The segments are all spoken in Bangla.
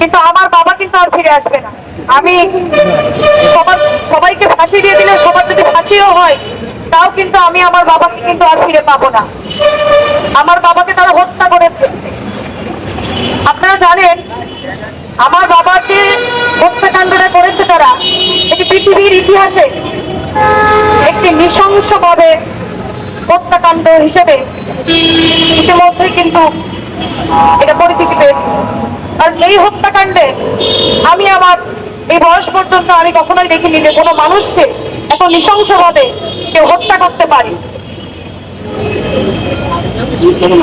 কিন্তু আমার বাবা কিন্তু আর ফিরে আসবে না। আমি সবার সবাইকে ফাঁসি দিয়ে দিলে সবার যদি ফাঁসিও হয়, তাও কিন্তু আমি আমার বাবাকে কিন্তু আর ফিরে পাবো না। আমার বাবাকে তারা হত্যা করেছে। আপনারা জানেন, আমার বাবা যে হত্যাকাণ্ডটা করেছে তারা, এটি পৃথিবীর ইতিহাসে একটি নৃশংসভাবে হত্যাকাণ্ড হিসেবে ইতিমধ্যে কিন্তু এটা পরিচিতি পেয়েছে। এই হত্যাকাণ্ডে আমি আমার এই বয়স পর্যন্ত আমি কখনোই দেখিনি যে কোনো মানুষকে এত নৃশংসভাবে কেউ হত্যা করতে পারি।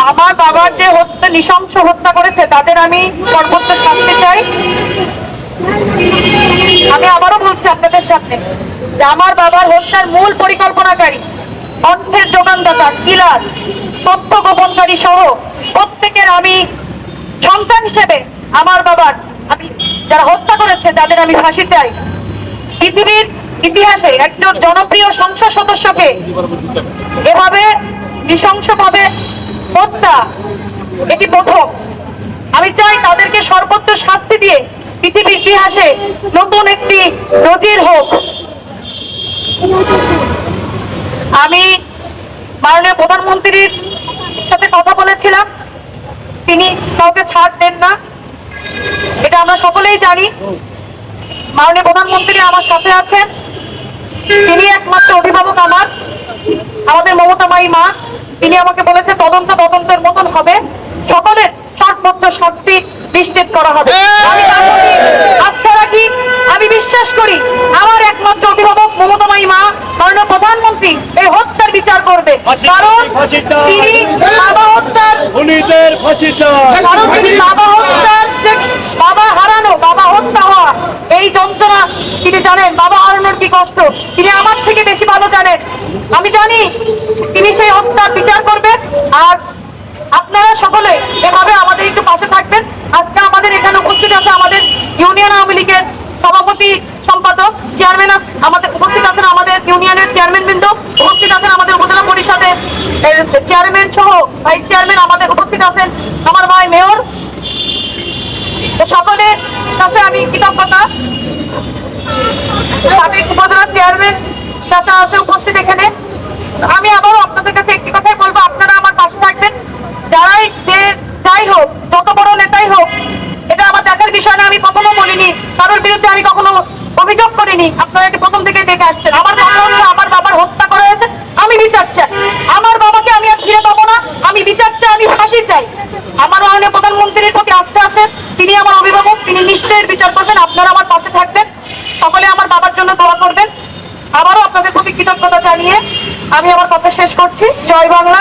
আমার বাবার যে হত্যা, নৃশংস হত্যা করেছে, তাদের আমি সর্বোচ্চ শাস্তি চাই। আমি আবারও বলছি আপনাদের সামনে যে আমার বাবার হত্যার মূল পরিকল্পনাকারী, অর্থের যোগানদাতা, কিলার, তথ্য গোপনকারী সহ প্রত্যেকের আমি সন্তান হিসেবে আমার বাবার আমি যারা হত্যা করেছে, তাদের আমি ফাঁসি চাই। পৃথিবীর ইতিহাসে একজন জনপ্রিয় সংসদ সদস্যকে এভাবে নৃশংসভাবে হত্যা এটি প্রথম। আমি চাই তাদেরকে সর্বোচ্চ শাস্তি দিয়ে পৃথিবীর ইতিহাসে নতুন একটি নজির হোক। আমি মাননীয় প্রধানমন্ত্রীর সাথে কথা বলেছিলাম। তিনি কাউকে ছাড় দেন না। আমরা সকলেই জানি মাননীয় প্রধানমন্ত্রী আমার সাথে আছেন। তিনি একমাত্র অভিভাবক আমার আমাদের মমতামাই মা। তিনি আমাকে বলেছে তদন্ত তদন্তের মতন হবে। সকলের সর্বোচ্চ শাস্তি নিশ্চিত করা হবে। আমি আস্থা রাখি আমি বিশ্বাস করি আমার একমাত্র অভিভাবক মমতামাই মা মাননীয় প্রধানমন্ত্রী এই হত্যার বিচার করবে। কারণ। তিনি বাবা হত্যার বাবা হত্যার যে বাবা হারানো বাবা হত্যা হওয়া এই যন্ত্রণা তিনি জানেন বাবা কষ্ট, তিনি আমার থেকে বেশি ভালো জানেন। আমি জানি তিনি সেই হত্যার বিচার করবেন, আর আপনারা সকলে এভাবে আমাদের একটু পাশে থাকবেন। আজকে আমাদের এখানে উপস্থিত আছে আমাদের ইউনিয়ন আওয়ামী লীগের সভাপতি সম্পাদক, চেয়ারম্যান আমাদের উপস্থিত আছেন আমাদের ইউনিয়নের চেয়ারম্যান বৃন্দ উপস্থিত আছেন আমাদের উপজেলা পরিষদের এর চেয়ারম্যান সহ ভাইস চেয়ারম্যান আমাদের উপস্থিত আছেন আমার ভাই মেয়র তো সকলের কাছে আমি কৃতজ্ঞতা সাবেক উপজেলা চেয়ারম্যান চাচা আছে উপস্থিত এখানে। আমি আবারও আপনাদের কাছে একটি কথাই বলব, আপনারা আমার পাশে থাকবেন। যারাই যে যাই হোক, যত বড় নেতাই হোক, এটা আমার দেখার বিষয় না, আমি কখনো বলিনি। কারোর বিরুদ্ধে আমি কখনো অভিযোগ করিনি। আপনারা এটি প্রথম থেকে দেখে আসছেন। আমার বাবার হত্যা করা হয়েছে আমি বিচার চাই আমার বাবাকে আমি আর ফিরে পাবো না আমি বিচার চাই আমি ফাঁসি চাই আমার মাননীয় প্রধানমন্ত্রীর প্রতি আস্থা আছে তিনি আমার অভিভাবক তিনি নিশ্চয়ের বিচার করবেন আপনারা আমার পাশে থাকবেন সকলে আমার বাবার জন্য দোয়া করবেন আবারও আপনাদের প্রতি কৃতজ্ঞতা জানিয়ে আমি আমার কথা শেষ করছি। জয় বাংলা।